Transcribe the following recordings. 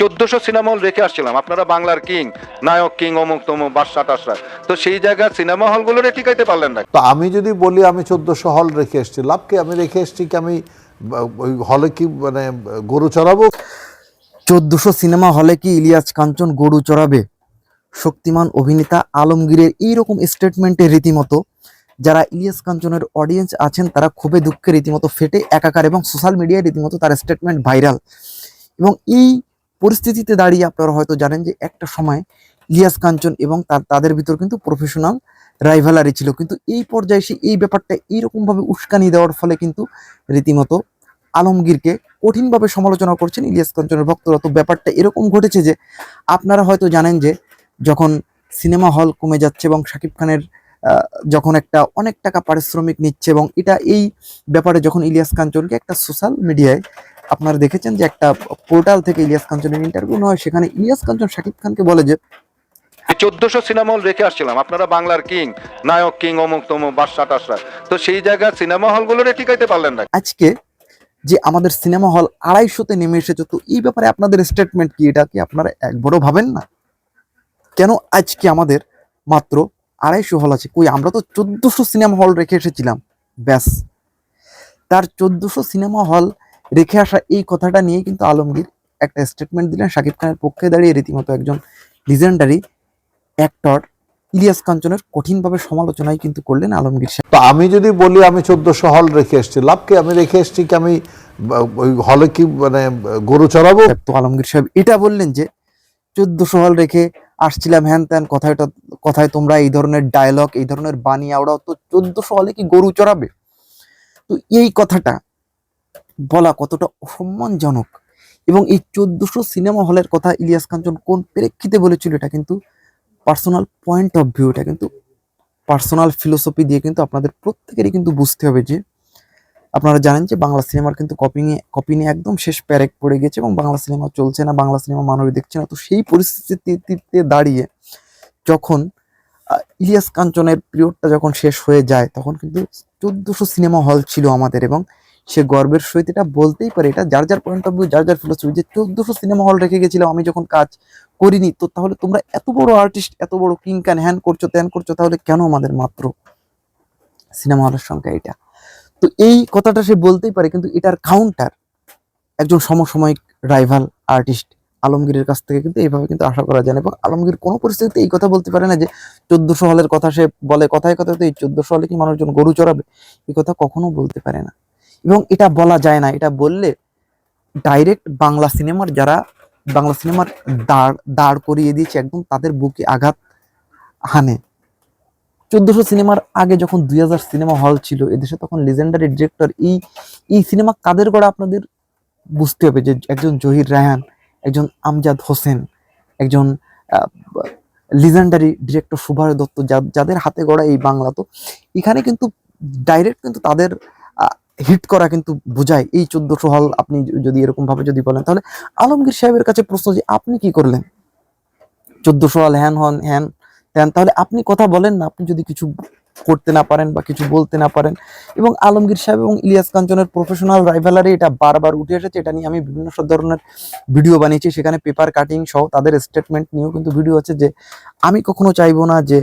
চোদ্দশো cinema hall রেখে আসছিলাম। আপনারা বাংলার কিং নায়ক কিং অমুক তমুক বাদশা টাসরা তো সেই জায়গায় সিনেমা হলগুলোরে টিকাইতে পারলেন না। তো আমি যদি বলি আমি চোদ্দশো হল রেখে এসেছি। লাভ কি? আমি রেখে এসেছি কি? আমি ওই হলে কি মানে গরু চড়াবো? চোদ্দশো সিনেমা হলে কি ইলিয়াস কাঞ্চন গরু চড়াবে? শক্তিমান অভিনেতা আলমগীরের এইরকম স্টেটমেন্টে রীতিমতো যারা ইলিয়াস কাঞ্চনের অডিয়েন্স আছেন তারা খুবই দুঃখে রীতিমতো ফেটে একাকার এবং সোশ্যাল মিডিয়ায় রীতিমতো তার স্টেটমেন্ট ভাইরাল এবং এই পরিস্থিতিতে দাঁড়িয়ে আপনারা হয়তো জানেন যে একটা সময় ইলিয়াস কাঞ্চন এবং তার, তাদের ভিতর কিন্তু প্রফেশনাল রাইভালারি ছিল। কিন্তু এই পর্যায়ে সে এই ব্যাপারটা এইরকমভাবে উস্কানি দেওয়ার ফলে কিন্তু রীতিমতো আলমগীরকে কঠিনভাবে সমালোচনা করছেন ইলিয়াস কাঞ্চনের ভক্তরা। তো ব্যাপারটা এরকম ঘটেছে যে আপনারা হয়তো জানেন যে যখন সিনেমা হল কমে যাচ্ছে এবং শাকিব খানের যখন একটা অনেক টাকা পারিশ্রমিক নিচ্ছে এবং এটা এই ব্যাপারে যখন ইলিয়াস কাঞ্চনকে একটা সোশ্যাল মিডিয়ায় আপনারা দেখেছেন যে একটা পোর্টাল থেকে ইলিয়াস কাঞ্চনের ইন্টারভিউ হয় সেখানে ইলিয়াস কাঞ্চন শাকিব খানকে বলে যে চোদ্দশো সিনেমা হল রেখে আসছিলাম। আপনারা বাংলার কিং নায়ক কিং অমুক তমুক বাদশা টাসরা। তো সেই জায়গায় সিনেমা হলগুলোরে টিকাইতে পারলেন না। আজকে যে আমাদের সিনেমা হল আড়াইশোতে নেমে এসেছে তো এই ব্যাপারে আপনাদের স্টেটমেন্ট কি? এটা কি আপনারা একবারও ভাবেন না? কেন আজকে আমাদের মাত্র আড়াইশো হল আছে? কই আমরা তো চোদ্দশো সিনেমা হল রেখে এসেছিলাম। ব্যাস। তার চোদ্দশো সিনেমা হল রেখে আসা এই কথাটা নিয়ে কিন্তু আলমগীর একটা স্টেটমেন্ট দিলেন। শাকিব খানের পক্ষে দাঁড়িয়ে রীতিমতো একজন লিজেন্ডারি অ্যাক্টর ইলিয়াস কাঞ্চনের কঠিনভাবে সমালোচনাই কিন্তু করলেন আলমগীর সাহেব। তো আমি যদি বলি আমি চোদ্দশো হল রেখে এসেছি। লাভ কি? আমি রেখে এসেছি কি? আমি ওই হলে কি মানে গরু চড়াবো? তো আলমগীর সাহেব এটা বললেন যে চোদ্দশো হল রেখে আসছিলাম হ্যান ত্যান কথাটা কথায় তোমরা এই ধরনের ডায়লগ এই ধরনের বাণী আওড়াও তো চোদ্দশো হলে কি গরু চড়াবে? তো এই কথাটা বলা কতটা অসম্মানজনক। এবং এই চোদ্দশো সিনেমা হলের কথা ইলিয়াস কাঞ্চন কোন প্রেক্ষিতে বলেছিল, এটা কিন্তু পার্সোনাল পয়েন্ট অফ ভিউ এটা কিন্তু পার্সোনাল ফিলোসফি দিয়ে কিন্তু আপনাদের প্রত্যেকেরই কিন্তু বুঝতে হবে যে, আপনারা জানেন যে বাংলা সিনেমার কিন্তু কপিংয়ে কপি নিয়ে একদম শেষ প্যারেক পড়ে গেছে এবং বাংলা সিনেমা চলছে না, বাংলা সিনেমা মানুষ দেখছে না। তো সেই পরিস্থিতিতে দাঁড়িয়ে যখন ইলিয়াস কাঞ্চনের পিরিয়ডটা যখন শেষ হয়ে যায়, তখন কিন্তু চোদ্দশো সিনেমা হল ছিল আমাদের এবং সে গর্বের সহিত এটা বলতেই পারে, এটা যার যার পয়েন্ট অফ ভিউ যার যার ফিলোসফি যে চোদ্দশো সিনেমা হল রেখে গেছিলাম আমি যখন কাজ করিনি, তো তাহলে তোমরা এত বড় আর্টিস্ট এত বড় কিং ক্যান হ্যান করছ, ত্যান করছ, তাহলে কেন আমাদের মাত্র সিনেমা হলের সংখ্যা এটা? তো এই কথাটা সে বলতেই পারে, কিন্তু এটার কাউন্টার একজন সমসাময়িক রাইভাল আর্টিস্ট আলমগীরের কাছ থেকে কিন্তু এইভাবে কিন্তু আশা করা যায় না। এবং আলমগীর কোনো পরিস্থিতিতে এই কথা বলতে পারে না যে চোদ্দশো হলের কথা সে বলে কথায় কথায় তো এই চোদ্দশো হলে কি মানুষজন গরু চড়াবে? এই কথা কখনো বলতে পারে না। এবং এটা বলা যায় না, এটা বললে ডাইরেক্ট বাংলা সিনেমার যারা, বাংলা সিনেমার দাঁড় দাঁড় করিয়ে দিয়েছে একদম তাদের বুকে আঘাত হানে। চোদ্দশো সিনেমার আগে যখন দুই হাজার সিনেমা হল ছিল, এদেশে তখন লিজেন্ডারি ডিরেক্টর এই এই সিনেমা কাদের করা আপনাদের বুঝতে হবে যে একজন জহির রায়হান, একজন আমজাদ হোসেন, একজন লিজেন্ডারি ডিরেক্টর সুভাষ দত্ত যাদের হাতে গড়া এই বাংলা। তো এখানে কিন্তু ডাইরেক্ট কিন্তু তাদের হিট করা কিন্তু বোঝায়। এই চোদ্দশো হল আপনি যদি এরকম ভাবে যদি বলেন, তাহলে আলমগীর সাহেবের কাছে প্রশ্ন যে, আপনি কি করলেন? চোদ্দশো হল হ্যান, হন, হ্যান, ত্যান, তাহলে আপনি কথা বলেন না, আপনি যদি কিছু করতে না পারেন বা কিছু বলতে না পারেন। এবং আলমগীর সাহেব এবং ইলিয়াস কাঞ্চনের প্রফেশনাল রাইভালারি এটা বারবার উঠে এসেছে, এটা নিয়ে আমি বিভিন্ন সব ধরনের ভিডিও বানিয়েছি। সেখানে পেপার কাটিং সহ তাদের স্টেটমেন্ট নিয়েও কিন্তু ভিডিও আছে যে, আমি কখনো চাইব না যে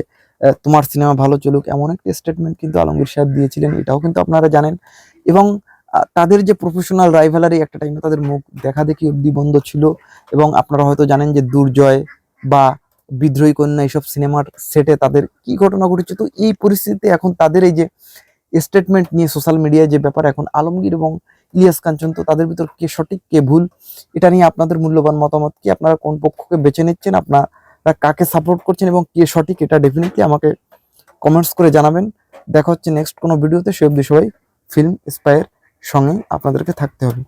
তোমার সিনেমা ভালো চলুক, এমন একটা স্টেটমেন্ট কিন্তু আলমগীর সাহেব দিয়েছিলেন, এটাও কিন্তু আপনারা জানেন। এবং তাদের যে প্রফেশনাল রাইভালারি একটা টাইমে তাদের মুখ দেখা দেখি অব্দি বন্ধ ছিল। এবং আপনারা হয়তো জানেন যে দুর্জয় বা বিদ্রোহী কন্যা এইসব সিনেমার সেটে তাদের কি ঘটনা ঘটেছে। তো এই পরিস্থিতিতে এখন তাদের এই যে স্টেটমেন্ট নিয়ে সোশ্যাল মিডিয়ায় যে ব্যাপার, এখন আলমগীর এবং ইলিয়াস কাঞ্চন, তো তাদের ভিতর কে সঠিক, কে ভুল, এটা নিয়ে আপনাদের মূল্যবান মতামত কি আপনারা কোন পক্ষকে বেছে নিচ্ছেন? আপনারা কাকে সাপোর্ট করছেন এবং কে সঠিক এটা ডেফিনেটলি আমাকে কমেন্টস করে জানাবেন। দেখা হচ্ছে নেক্সট কোনো ভিডিওতে সে অবধি সবাই ফিল্ম স্পায়ের সঙ্গে আপনাদেরকে থাকতে হবে।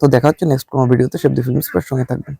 তো দেখা হচ্ছে নেক্সট কোনো ভিডিওতে সে অবধি ফিল্ম স্পায়ের সঙ্গে থাকবেন।